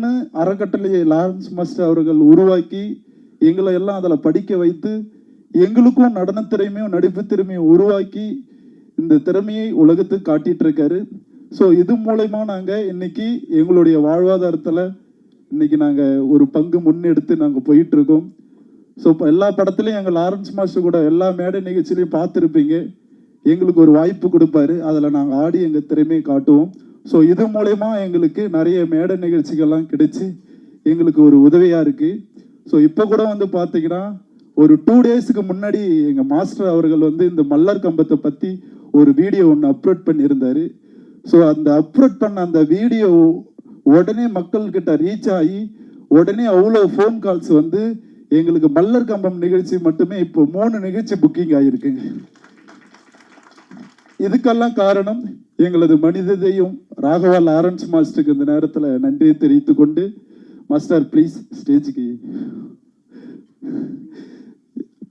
எங்களுக்குன்னு அறக்கட்டளையை Lawrence master அவர்கள் உருவாக்கி எங்களை எல்லாம் அதில் படிக்க வைத்து எங்களுக்கும் நடன திறமையும் நடிப்பு திறமையும் உருவாக்கி இந்த திறமையை உலகத்துக்கு காட்டிட்டு இருக்காரு ஸோ இது மூலயமா நாங்கள் இன்னைக்கு எங்களுடைய வாழ்வாதாரத்தில் இன்னைக்கு நாங்கள் ஒரு பங்கு முன்னெடுத்து நாங்கள் போயிட்டு இருக்கோம் ஸோ இப்போ எல்லா படத்துலையும் எங்கள் லாரன்ஸ் மாஸ்டர் கூட எல்லா மேடை நிகழ்ச்சியிலையும் பார்த்துருப்பீங்க. எங்களுக்கு ஒரு வாய்ப்பு கொடுப்பாரு. அதில் நாங்கள் ஆடி எங்கள் திறமையை காட்டுவோம். ஸோ இது மூலயமா எங்களுக்கு நிறைய மேடை நிகழ்ச்சிகள்லாம் கிடைச்சி எங்களுக்கு ஒரு உதவியாக இருக்குது ஸோ இப்போ கூட வந்து பார்த்தீங்கன்னா ஒரு டூ டேஸுக்கு முன்னாடி எங்கள் மாஸ்டர் அவர்கள் வந்து இந்த மல்லர் கம்பத்தை பற்றி ஒரு வீடியோ ஒன்று அப்லோட் பண்ணியிருந்தார். ஸோ அந்த அப்லோட் பண்ண அந்த வீடியோ உடனே மக்கள்கிட்ட ரீச் ஆகி உடனே அவ்வளோ ஃபோன் கால்ஸ் வந்து எங்களுக்கு மல்லர் கம்பம் நிகழ்ச்சி மட்டுமே இப்போ மூணு நிகழ்ச்சி புக்கிங் ஆகிருக்குங்க இதுக்கெல்லாம் காரணம் எங்களது மனிததையும் ராகவா லாரன்ஸ் மாஸ்டருக்கு இந்த நேரத்தில் நன்றியை தெரிவித்துக் கொண்டு மாஸ்டர் ப்ளீஸ் ஸ்டேஜுக்கு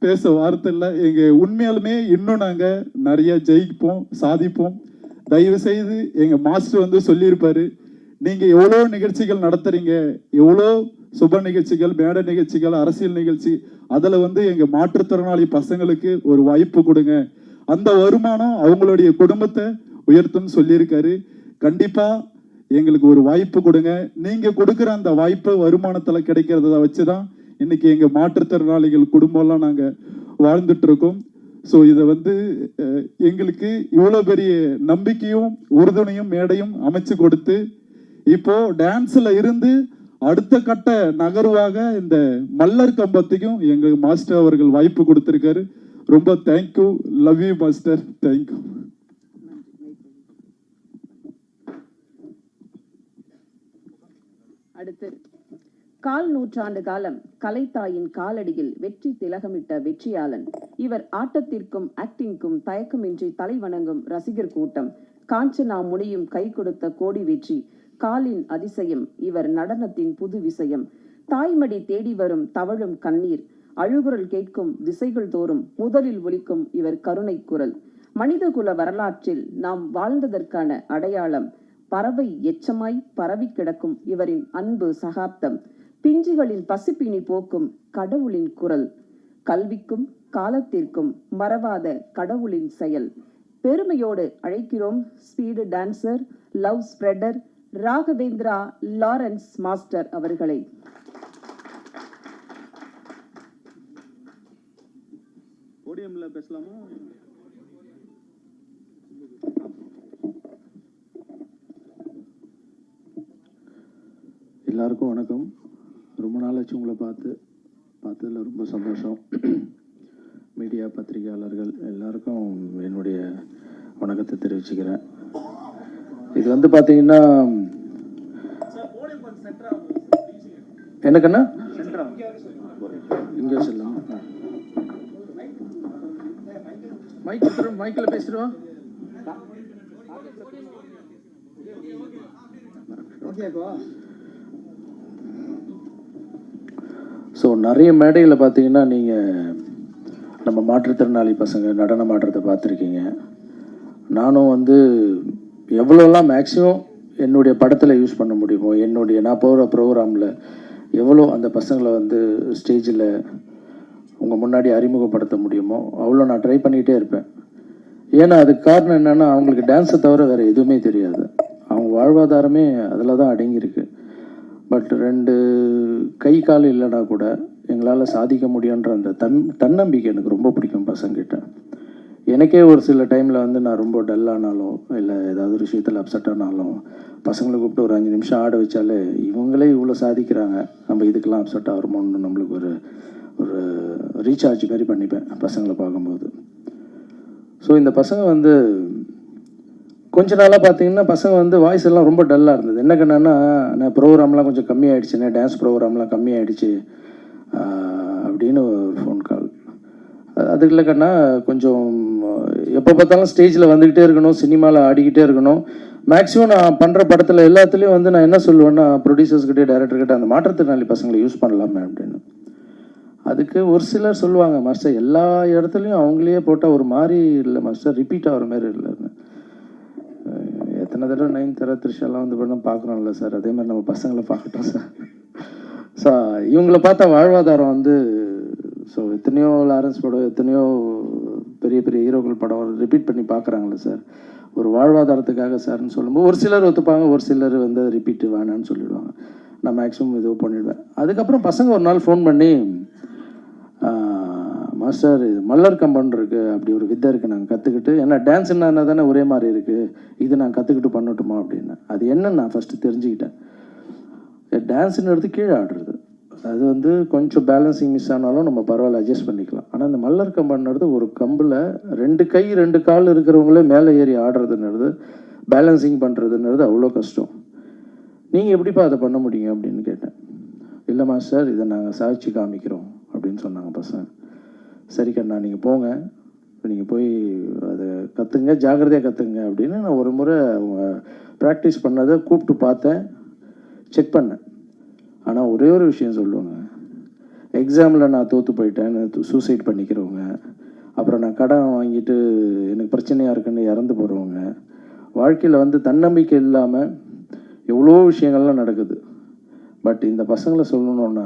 பேச வார்த்தை இல்லை. எங்கள் உண்மையாலுமே இன்னும் நாங்கள் நிறைய ஜெயிப்போம் சாதிப்போம். தயவு செய்து எங்கள் மாஸ்டர் வந்து சொல்லியிருப்பார் நீங்கள் எவ்வளோ நிகழ்ச்சிகள் நடத்துகிறீங்க எவ்வளோ சுப நிகழ்ச்சிகள் மேடை நிகழ்ச்சிகள் அரசியல் நிகழ்ச்சி அதில் வந்து எங்கள் மாற்றுத்திறனாளி பசங்களுக்கு ஒரு வாய்ப்பு கொடுங்க. அந்த வருமானம் அவங்களுடைய குடும்பத்தை உயர்த்தும்னு சொல்லியிருக்காரு. கண்டிப்பா எங்களுக்கு ஒரு வாய்ப்பு கொடுங்க. நீங்க கொடுக்குற அந்த வாய்ப்பு வருமானத்துல கிடைக்கிறத வச்சுதான் இன்னைக்கு எங்க மாற்றுத்திறனாளிகள் குடும்பம்லாம் நாங்க வாழ்ந்துட்டு இருக்கோம் ஸோ இதை வந்து எங்களுக்கு இவ்வளோ பெரிய நம்பிக்கையும் உறுதுணையும் மேடையும் அமைச்சு கொடுத்து இப்போ டான்ஸில் இருந்து அடுத்த கட்ட நகர்வாக இந்த மல்லர் கம்பத்துக்கும் எங்கள் மாஸ்டர் அவர்கள் வாய்ப்பு கொடுத்துருக்காரு. ரொம்ப thank you love you master thank you அடுத்து கால் நூற்றாண்டு காலம் கலைத்தாயின் காலடியில் வெற்றி திலகமிட்ட வெற்றியாளன். இவர் ஆட்டத்திற்கும் ஆக்டிங்க்கும் தயக்கமின்றி தலை வணங்கும் ரசிகர் கூட்டம். காஞ்சனா முனியும் கை கொடுத்த கோடி வெற்றி. காலின் அதிசயம் இவர் நடனத்தின் புது விசயம் தாய்மடி தேடி வரும் தவழும் கண்ணீர். அழுகுரல் கேட்கும் திசைகள் தோறும் முதலில் ஒலிக்கும் இவர் கருணை குரல். மனிதகுல வரலாற்றில் நாம் வாழ்ந்ததற்கான அடையாளம் பறவை எச்சமாய் பரவி கிடக்கும் இவரின் அன்பு சகாப்தம். பிஞ்சுகளின் பசிப்பினி போக்கும் கடவுளின் குரல். கல்விக்கும் காலத்திற்கும் மறவாத கடவுளின் செயல். பெருமையோடு அழைக்கிறோம் speed dancer love spreader Raghavendra Lawrence master அவர்களை. போடியம்ல பேசலாமா? எல்லாருக்கும் வணக்கம். ரொம்ப நாளாச்சு உங்களை பார்த்து. பார்த்ததில் ரொம்ப சந்தோஷம். மீடியா பத்திரிகையாளர்கள் எல்லாருக்கும் என்னுடைய வணக்கத்தை தெரிவிச்சுக்கிறேன். இது வந்து பார்த்தீங்கன்னா எனக்குண்ணா இங்கே செல்லாம் மைக் மைக்கில் பேசிடுவோம் ஸோ நிறைய மேடையில் பார்த்தீங்கன்னா நீங்கள் நம்ம மாற்றுத்திறனாளி பசங்க நடனம் ஆடுறதை பார்த்துருக்கீங்க. நானும் வந்து எவ்வளோலாம் மேக்ஸிமம் என்னுடைய படத்தில் யூஸ் பண்ண முடியுமோ என்னுடைய நான் போகிற ப்ரோக்ராமில் எவ்வளோ அந்த பசங்களை வந்து ஸ்டேஜில் உங்கள் முன்னாடி அறிமுகப்படுத்த முடியுமோ அவ்வளோ நான் ட்ரை பண்ணிகிட்டே இருப்பேன். ஏன்னா அதுக்கு காரணம் என்னென்னா அவங்களுக்கு டான்ஸை தவிர வேறு எதுவுமே தெரியாது. அவங்க வாழ்வாதாரமே அதில் தான் அடங்கியிருக்கு. பட் ரெண்டு கை கால் இல்லைனா கூட எங்களால் சாதிக்க முடியுன்ற அந்த தன் தன்னம்பிக்கை எனக்கு ரொம்ப பிடிக்கும் பசங்கிட்ட எனக்கே ஒரு சில டைமில் வந்து நான் ரொம்ப டல்லானாலும் இல்லை ஏதாவது ஒரு விஷயத்தில் அப்செட் ஆனாலும் பசங்களை கூப்பிட்டு ஒரு அஞ்சு நிமிஷம் ஆட வச்சாலே இவங்களே இவ்வளோ சாதிக்கிறாங்க. நம்ம இதுக்கெல்லாம் அப்செட் ஆகிறோமோன்னு நம்மளுக்கு ஒரு ஒரு ரீசார்ஜ் மாதிரி பண்ணிப்பேன் பசங்களை பார்க்கும்போது. ஸோ இந்த பசங்க வந்து கொஞ்ச நாளாக பார்த்தீங்கன்னா பசங்க வந்து வாய்ஸ் எல்லாம் ரொம்ப டல்லாக இருந்தது. என்ன கண்ணன்னா நான் ப்ரோக்ராம்லாம் கொஞ்சம் கம்மியாயிடுச்சுண்ணே டான்ஸ் ப்ரோக்ராம்லாம் கம்மியாயிடுச்சு அப்படின்னு ஒரு ஃபோன் கால் அது இல்லை கண்ணா கொஞ்சம் எப்போ பார்த்தாலும் ஸ்டேஜில் வந்துக்கிட்டே இருக்கணும் சினிமாவில் ஆடிக்கிட்டே இருக்கணும். மேக்ஸிமம் நான் பண்ணுற படத்தில் எல்லாத்துலேயும் வந்து நான் என்ன சொல்லுவேன்னா ப்ரொடியூசர்ஸ்கிட்டே டேரக்டர்கிட்ட அந்த மாற்றுத்திறனாளி பசங்களை யூஸ் பண்ணலாமே அப்படின்னு. அதுக்கு ஒரு சிலர் சொல்லுவாங்க மாஸ்டர் எல்லா இடத்துலையும் அவங்களே போட்டால் ஒரு மாதிரி இல்லை மாஸ்டர் ரிப்பீட் ஆகிற மாதிரி இல்லைன்னு எத்தனை தடவை நைன் தர த்ரிஷாலாம் வந்து பண்ண பார்க்குறோம்ல சார் அதே மாதிரி நம்ம பசங்களை பார்க்கட்டும் சார் ஸோ இவங்களை பார்த்தா வாழ்வாதாரம் வந்து ஸோ எத்தனையோ லாரன்ஸ் படம் எத்தனையோ பெரிய பெரிய ஹீரோக்கள் படம் ரிப்பீட் பண்ணி பார்க்குறாங்களே சார் ஒரு வாழ்வாதாரத்துக்காக சார்னு சொல்லும்போது ஒரு சிலர் ஒத்துப்பாங்க ஒரு சிலர் வந்து ரிப்பீட் வேணான்னு சொல்லிடுவாங்க. நான் மேக்ஸிமம் இது பண்ணிடுவேன். அதுக்கப்புறம் பசங்க ஒரு நாள் ஃபோன் பண்ணி மாஸ்டர் இது மல்லர் கம்பன் இருக்குது அப்படி ஒரு வித்தை இருக்குது நாங்கள் கற்றுக்கிட்டு ஏன்னா டான்ஸ் என்ன தானே ஒரே மாதிரி இருக்குது இது நான் கற்றுக்கிட்டு பண்ணட்டுமா அப்படின்னு. அது என்னன்னு நான் ஃபஸ்ட்டு தெரிஞ்சுக்கிட்டேன். டான்ஸ்னு எடுத்து கீழே ஆடுறது. அது வந்து கொஞ்சம் பேலன்சிங் மிஸ் ஆனாலும் நம்ம பரவாயில்ல அட்ஜஸ்ட் பண்ணிக்கலாம். ஆனால் இந்த மல்லர் கம்பன்றது ஒரு கம்பில் ரெண்டு கை ரெண்டு கால் இருக்கிறவங்களே மேலே ஏறி ஆடுறதுன்றது பேலன்சிங் பண்ணுறதுன்றது அவ்வளோ கஷ்டம். நீங்கள் எப்படிப்பா அதை பண்ண முடியும் அப்படின்னு கேட்டேன். இல்லை மாஸ்டர் இதை நாங்கள் சாதிச்சு காமிக்கிறோம் அப்படின்னு சொன்னாங்க பசங்க. சரி கண்ணா நீங்கள் போங்க. நீங்கள் போய் அதை கற்றுங்க ஜாக்கிரதையாக கற்றுங்க அப்படின்னு நான் ஒரு முறை அவங்க ப்ராக்டிஸ் பண்ணதை கூப்பிட்டு பார்த்தேன். செக் பண்ணேன். ஆனால் ஒரே ஒரு விஷயம் சொல்லுவாங்க எக்ஸாமில் நான் தோற்று போயிட்டேன்னு சூசைட் பண்ணிக்கிறவங்க. அப்புறம் நான் கடன் வாங்கிட்டு எனக்கு பிரச்சனையாக இருக்குன்னு இறந்து போகிறவங்க வாழ்க்கையில் வந்து தன்னம்பிக்கை இல்லாமல் எவ்வளோ விஷயங்கள்லாம் நடக்குது. பட் இந்த பசங்களை சொல்லணுன்னா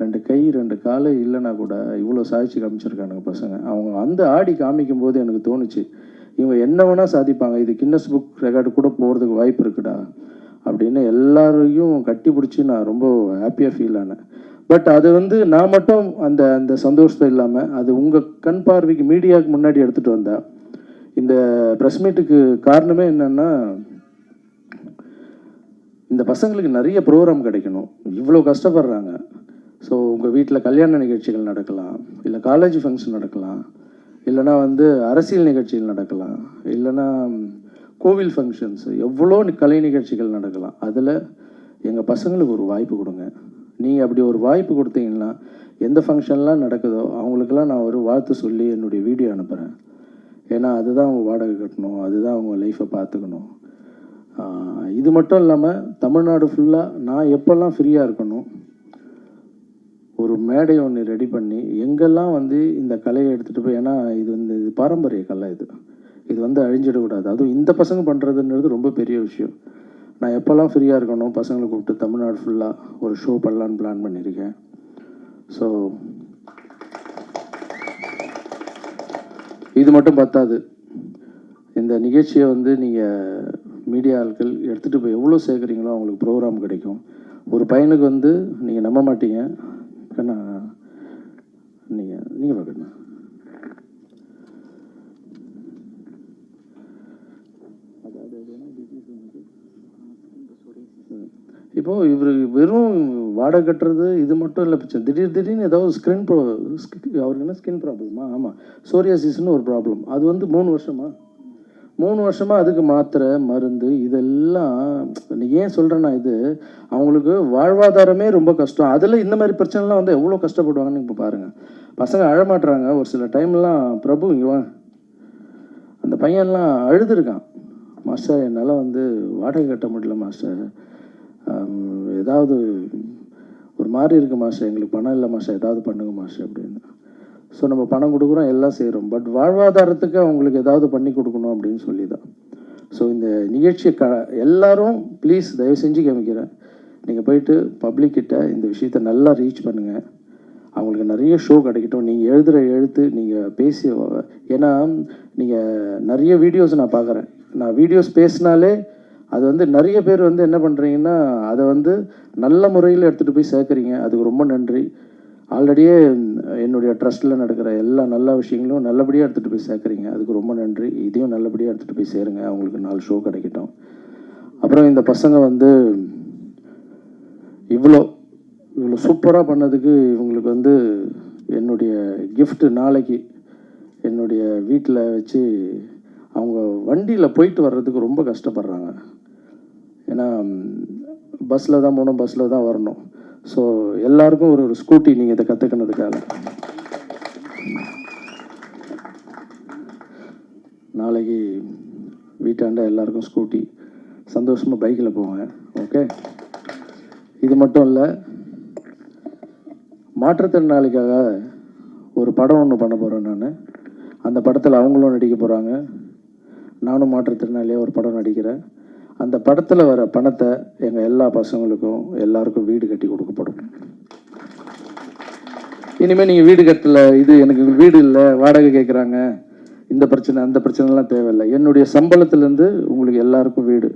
ரெண்டு கை ரெண்டு கால் இல்லைன்னா கூட இவ்வளோ சாதிச்சு காமிச்சிருக்கானுங்க பசங்க. அவங்க அந்த ஆடி காமிக்கும் போது எனக்கு தோணுச்சு இவங்க என்ன வேணால் சாதிப்பாங்க இது கின்னஸ் புக் ரெக்கார்டு கூட போகிறதுக்கு வாய்ப்பு இருக்குடா அப்படின்னு எல்லாரையும் கட்டி பிடிச்சி நான் ரொம்ப ஹாப்பியாக ஃபீல் ஆனேன். பட் அது வந்து நான் மட்டும் அந்த அந்த சந்தோஷத்தை இல்லாமல் அது உங்கள் கண் பார்வைக்கு மீடியாவுக்கு முன்னாடி எடுத்துகிட்டு வந்தேன் இந்த ப்ரெஸ் மீட்டுக்கு காரணமே என்னென்னா இந்த பசங்களுக்கு நிறைய ப்ரோக்ராம் கிடைக்கணும். இவ்வளோ கஷ்டப்படுறாங்க. ஸோ உங்கள் வீட்டில் கல்யாண நிகழ்ச்சிகள் நடக்கலாம் இல்லை காலேஜ் ஃபங்க்ஷன் நடக்கலாம் இல்லைனா வந்து அரசியல் நிகழ்ச்சிகள் நடக்கலாம் இல்லைனா கோவில் ஃபங்க்ஷன்ஸ் எவ்வளோ கலை நிகழ்ச்சிகள் நடக்கலாம் அதில் எங்கள் பசங்களுக்கு ஒரு வாய்ப்பு கொடுங்க. நீங்கள் அப்படி ஒரு வாய்ப்பு கொடுத்தீங்கன்னா எந்த ஃபங்க்ஷன்லாம் நடக்குதோ அவங்களுக்கெல்லாம் நான் ஒரு வாழ்த்து சொல்லி என்னுடைய வீடியோ அனுப்புகிறேன் ஏன்னா அதுதான் அவங்க வாடகை கட்டணும் அதுதான் அவங்க லைஃப்பை பார்த்துக்கணும். இது மட்டும் இல்லாமல் தமிழ்நாடு ஃபுல்லாக நான் எப்போல்லாம் ஃப்ரீயாக இருக்கணும் ஒரு மேடை ஒன்று ரெடி பண்ணி எங்கெல்லாம் வந்து இந்த கலையை எடுத்துகிட்டு போய் ஏன்னா இது வந்து இது பாரம்பரிய கலை இது. இது வந்து அழிஞ்சிடக்கூடாது. அதுவும் இந்த பசங்க பண்ணுறதுன்றது ரொம்ப பெரிய விஷயம். நான் எப்போல்லாம் ஃப்ரீயாக இருக்கணும் பசங்களை கூப்பிட்டு தமிழ்நாடு ஃபுல்லாக ஒரு ஷோ பண்ணலான்னு பிளான் பண்ணியிருக்கேன் ஸோ இது மட்டும் பத்தாது. இந்த நிகழ்ச்சியை வந்து நீங்கள் மீடியா ஆட்கள் எடுத்துகிட்டு போய் எவ்வளோ சேர்க்குறீங்களோ அவங்களுக்கு ப்ரோக்ராம் கிடைக்கும். ஒரு பையனுக்கு வந்து நீங்கள் நம்ப மாட்டீங்க. கண்ணா நீங்கள் நீங்கள் பார்க்கணும் இப்போ இவர் வெறும் வாடகை கட்டுறது இது மட்டும் இல்லை பிரச்சனை. திடீர் திடீர்னு ஏதாவது ஸ்கின் ப்ரோ அவருக்கு என்ன ஸ்கின் ப்ராப்ளமா ஆமாம் சோரியாசிஸ்னு ஒரு ப்ராப்ளம் அது வந்து மூணு வருஷமா? மூணு வருஷமாக அதுக்கு மாத்திரை மருந்து இதெல்லாம் நீ ஏன் சொல்கிறேன்னா இது அவங்களுக்கு வாழ்வாதாரமே ரொம்ப கஷ்டம். அதில் இந்த மாதிரி பிரச்சனைலாம் வந்து எவ்வளோ கஷ்டப்படுவாங்கன்னு இப்போ பாருங்கள் பசங்க அழமாட்டுறாங்க ஒரு சில டைம்லாம் பிரபு இங்கே வா. அந்த பையன்லாம் அழுதுருக்கான். மாஸ்டர் என்னால் வந்து வாடகை கட்ட முடியல மாஸ்டர். ஏதாவது ஒரு மாதிரி இருக்கு மாஸ்டர். எங்களுக்கு பணம் இல்லை மாஸ்டர். ஏதாவது பண்ணுங்க மாஸ்டர் அப்படின்னு. ஸோ நம்ம பணம் கொடுக்குறோம் எல்லாம் செய்கிறோம் பட் வாழ்வாதாரத்துக்கு அவங்களுக்கு ஏதாவது பண்ணி கொடுக்கணும் அப்படின்னு சொல்லி தான் ஸோ இந்த நிகழ்ச்சியை க எல்லாரும் ப்ளீஸ் தயவு செஞ்சு காமிக்கிறேன். நீங்கள் போயிட்டு பப்ளிக்கிட்ட இந்த விஷயத்தை நல்லா ரீச் பண்ணுங்கள் அவங்களுக்கு நிறைய ஷோ கிடைக்கட்டும். நீங்கள் எழுதுகிற எழுத்து நீங்கள் பேசி ஏன்னா நீங்கள் நிறைய வீடியோஸ் நான் பார்க்குறேன் நான் வீடியோஸ் பேசினாலே அது வந்து நிறைய பேர் வந்து என்ன பண்ணுறீங்கன்னா அதை வந்து நல்ல முறையில் எடுத்துகிட்டு போய் சேர்க்குறீங்க. அதுக்கு ரொம்ப நன்றி. ஆல்ரெடியே என்னுடைய ட்ரஸ்ட்டில் நடக்கிற எல்லா நல்ல விஷயங்களும் நல்லபடியாக எடுத்துகிட்டு போய் சேர்க்குறீங்க. அதுக்கு ரொம்ப நன்றி. இதையும் நல்லபடியாக எடுத்துகிட்டு போய் சேருங்க. அவங்களுக்கு நாலு ஷோ கிடைக்கட்டும். அப்புறம் இந்த பசங்க வந்து இவ்வளோ இவ்வளோ சூப்பராக பண்ணதுக்கு இவங்களுக்கு வந்து என்னுடைய கிஃப்ட்டு நாளைக்கு என்னுடைய வீட்டில் வச்சு அவங்க வண்டியில் போயிட்டு வர்றதுக்கு ரொம்ப கஷ்டப்படுறாங்க. ஏன்னா பஸ்ஸில் தான் போகணும் பஸ்ஸில் தான் வரணும். ஸோ எல்லாருக்கும் ஒரு ஒரு ஸ்கூட்டி நீங்கள் இதை கற்றுக்கினதுக்காக நாளைக்கு வீட்டாண்ட எல்லாருக்கும் ஸ்கூட்டி சந்தோஷமாக பைக்கில் போங்க ஓகே இது மட்டும் இல்லை மாற்றுத்திறனாளிக்காக ஒரு படம் ஒன்று பண்ண போகிறேன் நான். அந்த படத்தில் அவங்களும் நடிக்க போகிறாங்க நானும் மாற்றுத்திறனாளியாக ஒரு படம் நடிக்கிறேன். அந்த படத்தில் வர பணத்தை எங்கள் எல்லா பசங்களுக்கும் எல்லாருக்கும் வீடு கட்டி கொடுக்கப்படும். இனிமேல் நீங்கள் வீடு கட்டல இது எனக்கு வீடு இல்லை வாடகை கேட்குறாங்க இந்த பிரச்சனை அந்த பிரச்சனைலாம் தேவையில்லை. என்னுடைய சம்பளத்துலேருந்து உங்களுக்கு எல்லாருக்கும் வீடு.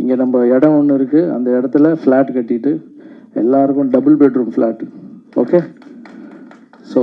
இங்கே நம்ம இடம் ஒன்று இருக்குது அந்த இடத்துல ஃப்ளாட் கட்டிட்டு எல்லாருக்கும் double bedroom flat okay so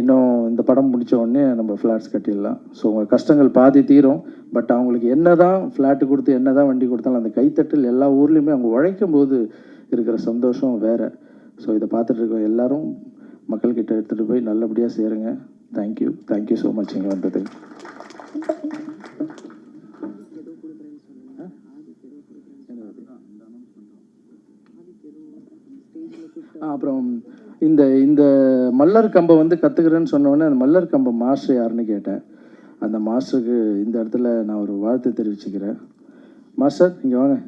இன்னும் இந்த படம் முடித்த உடனே நம்ம ஃப்ளாட்ஸ் கட்டிடலாம். ஸோ உங்கள் கஷ்டங்கள் பாதி தீரும். பட் அவங்களுக்கு என்ன தான் ஃப்ளாட்டு கொடுத்து என்ன தான் வண்டி கொடுத்தாலும் அந்த கைத்தட்டல் எல்லா ஊர்லேயுமே அவங்க உழைக்கும் போது இருக்கிற சந்தோஷம் வேறு. ஸோ இதை பார்த்துட்டு இருக்க எல்லாரும் மக்கள்கிட்ட எடுத்துகிட்டு போய் நல்லபடியாக சேருங்க. தேங்க்யூ தேங்க்யூ ஸோ மச் இங்கே வந்ததுக்கு. அப்புறம் இந்த இந்த மல்லர் கம்பை வந்து கற்றுக்கிறேன்னு சொன்னோடனே அந்த மல்லர் கம்பை மாஸ்டர் யாருன்னு கேட்டேன். அந்த மாஸ்டருக்கு இந்த இடத்துல நான் ஒரு வாழ்த்து தெரிவிச்சுக்கிறேன். மாஸ்டர் இங்கே வாங்க.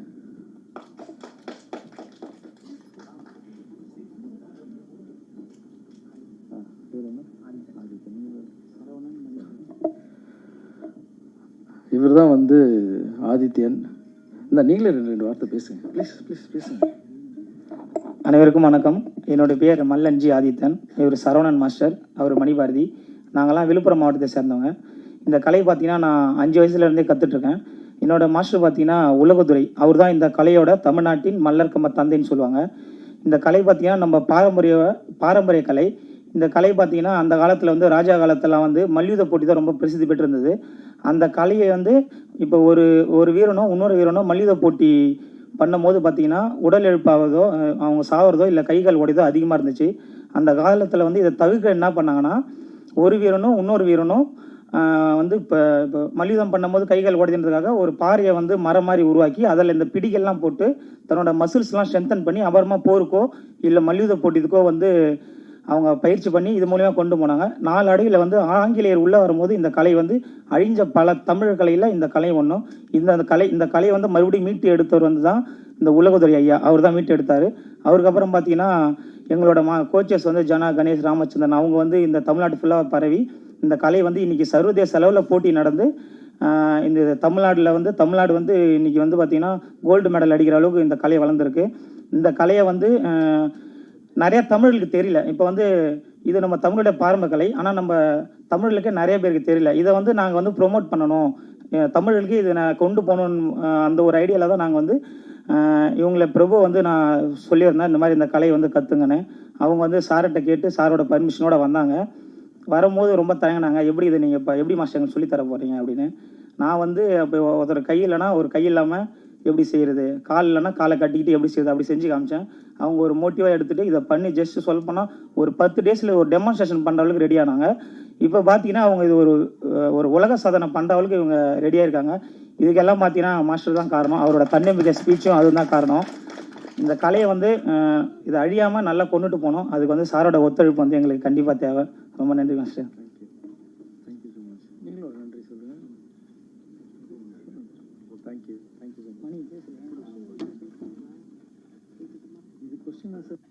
இவர் தான் வந்து ஆதித்யன். இந்த நீங்களே ரெண்டு ரெண்டு வார்த்தை பேசுங்க. ப்ளீஸ் ப்ளீஸ் பேசுங்க அனைவருக்கும் வணக்கம். என்னோடய பேர் மல்லன்ஜி ஆதித்தன். இவர் சரவணன் மாஸ்டர். அவர் மணிபாரதி. நாங்கள்லாம் விழுப்புரம் மாவட்டத்தை சேர்ந்தவங்க. இந்த கலை பார்த்தீங்கன்னா நான் அஞ்சு வயசுலேருந்தே கற்றுட்ருக்கேன் என்னோட மாஸ்டர் பார்த்தீங்கன்னா உலகத்துறை. அவர் தான் இந்த கலையோட தமிழ்நாட்டின் மல்லர்கம்ப தந்தைன்னு சொல்லுவாங்க. இந்த கலை பார்த்தீங்கன்னா நம்ம பாரம்பரிய பாரம்பரிய கலை. இந்த கலை பார்த்தீங்கன்னா அந்த காலத்தில் வந்து ராஜா காலத்தெல்லாம் வந்து மல்யுத்த போட்டி தான் ரொம்ப பிரசித்தி பெற்றிருந்தது. அந்த கலையை வந்து இப்போ ஒரு ஒரு வீரனும் இன்னொரு வீரனும் மல்யுத்த போட்டி பண்ணும்போது பார்த்தீங்கன்னா உடல் எழுப்பாவதோ அவங்க சாவறதோ இல்லை கைகள் உடையதோ அதிகமாக இருந்துச்சு. அந்த காலத்தில் வந்து இதை தவிர்க்க என்ன பண்ணாங்கன்னா ஒரு வீரனும் இன்னொரு வீரனும் வந்து இப்போ இப்போ மல்யுத்தம் பண்ணும்போது கைகள் உடைதுன்றதுக்காக ஒரு பாறையை வந்து மரம் மாதிரி உருவாக்கி அதில் இந்த பிடிகள்லாம் போட்டு தன்னோட மசில்ஸ்லாம் ஸ்ட்ரென்தன் பண்ணி அப்புறமா போருக்கோ இல்லை மல்யுத போட்டிக்கோ வந்து அவங்க பயிற்சி பண்ணி இது மூலியமாக கொண்டு போனாங்க. நாலு அடியில் வந்து ஆங்கிலேயர் உள்ளே வரும்போது இந்த கலை வந்து அழிஞ்ச பல தமிழ் கலையில் இந்த கலை ஒன்றும் இந்த அந்த கலை இந்த கலையை வந்து மறுபடியும் மீட்டு எடுத்தவர் வந்து தான் இந்த உலகதுரை ஐயா. அவர் தான் மீட்டு எடுத்தார். அவருக்கப்புறம் பார்த்தீங்கன்னா எங்களோட மா கோச்சஸ் வந்து ஜனா கணேஷ் ராமச்சந்திரன் அவங்க வந்து இந்த தமிழ்நாடு ஃபுல்லாக பரவி இந்த கலை வந்து இன்றைக்கி சர்வதேச அளவில் போட்டி நடந்து இந்த தமிழ்நாட்டில் வந்து தமிழ்நாடு வந்து இன்றைக்கி வந்து பார்த்தீங்கன்னா கோல்டு மெடல் அடிக்கிற அளவுக்கு இந்த கலை வளர்ந்துருக்கு. இந்த கலையை வந்து நிறைய தமிழர்களுக்கு தெரியல. இப்போ வந்து இது நம்ம தமிழுடைய பாரம்பரிய கலை ஆனால் நம்ம தமிழர்களுக்கு நிறைய பேருக்கு தெரியல. இதை வந்து நாங்கள் வந்து ப்ரொமோட் பண்ணணும். தமிழர்களுக்கு இதை நான் கொண்டு போகணும்னு அந்த ஒரு ஐடியாவில் தான் நாங்கள் வந்து இவங்களை பிரபு வந்து நான் சொல்லியிருந்தேன். இந்த மாதிரி இந்த கலையை வந்து கற்றுங்கன்னு அவங்க வந்து சார்கிட்ட கேட்டு சாரோட பர்மிஷனோட வந்தாங்க. வரும்போது ரொம்ப தயங்கினாங்க. எப்படி இதை நீங்கள் இப்போ எப்படி மாஸ்டர் எங்களுக்கு சொல்லித்தர போகிறீங்க அப்படின்னு. நான் வந்து அப்போ ஒருத்தர் கை இல்லைன்னா ஒரு கை இல்லாமல் எப்படி செய்கிறது கால் இல்லைன்னா காலை கட்டிக்கிட்டு எப்படி செய்யுது அப்படி செஞ்சு காமிச்சேன். அவங்க ஒரு மோட்டிவாக எடுத்துகிட்டு இதை பண்ணி ஜஸ்ட் சொல்ல போனால் ஒரு பத்து டேஸில் ஒரு டெமான்ஸ்ட்ரேஷன் பண்ணுற அளவுக்கு ரெடி ஆனாங்க. இப்போ பார்த்தீங்கன்னா அவங்க இது ஒரு ஒரு உலக சாதனை பண்ணுற அளவுக்கு இவங்க ரெடியாக இருக்காங்க. இதுக்கெல்லாம் பார்த்தீங்கன்னா மாஸ்டர் தான் காரணம். அவரோட தன்னம்பிக்கை ஸ்பீச்சும் அதுதான் காரணம். இந்த கலையை வந்து இதை அழியாமல் நல்லா கொண்டுட்டு போனோம். அதுக்கு வந்து சாரோட ஒத்துழைப்பு வந்து எங்களுக்கு கண்டிப்பாக தேவை. ரொம்ப நன்றி மாஸ்டர் நீங்களும் ஒரு நன்றி சொல்லுங்க தேங்க்யூ தேங்க்யூ இது கொஸ்டின் சார்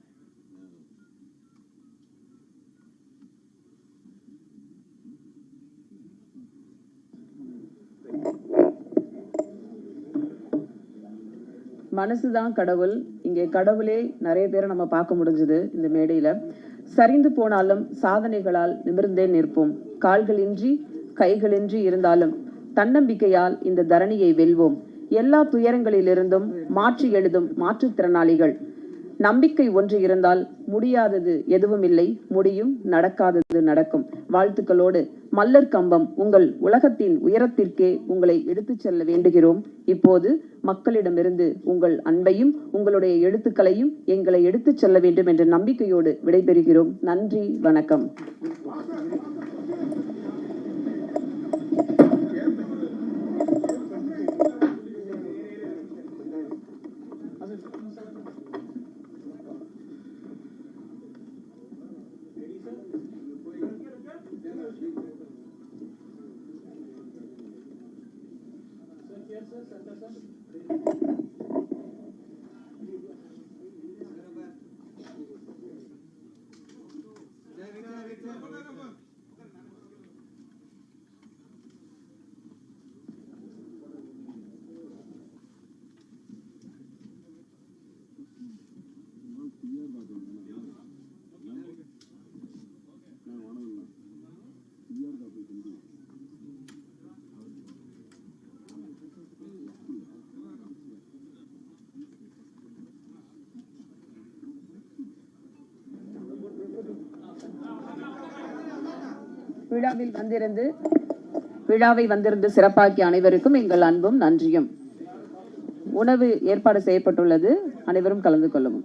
மனசுதான் கடவுள். இங்கே கடவுளே நிறைய பேரை நம்ம பார்க்க முடிஞ்சது இந்த மேடையில. சரிந்து போனாலும் சாதனைகளால் நிமிர்ந்தே நிற்போம். கால்களின்றி கைகளின்றி இருந்தாலும் தன்னம்பிக்கையால் இந்த தரணியை வெல்வோம். எல்லா துயரங்களிலிருந்தும் மாற்றி எழுதும் மாற்றுத்திறனாளிகள். நம்பிக்கை ஒன்று இருந்தால் முடியாதது எதுவும் இல்லை முடியும் நடக்காதது நடக்கும். வாழ்த்துக்களோடு மல்லர் கம்பம் உங்கள் உலகத்தின் உயரத்திற்கே உங்களை எடுத்துச் செல்ல வேண்டுகிறோம். இப்போது மக்களிடமிருந்து உங்கள் அன்பையும் உங்களுடைய எழுத்துக்களையும் எங்களை எடுத்துச் செல்ல வேண்டும் என்ற நம்பிக்கையோடு விடைபெறுகிறோம். நன்றி வணக்கம். விழாவில் வந்திருந்து விழாவை வந்திருந்து சிறப்பாக்கிய அனைவருக்கும் எங்கள் அன்பும் நன்றியும். உணவு ஏற்பாடு செய்யப்பட்டுள்ளது. அனைவரும் கலந்து கொள்ளவும்.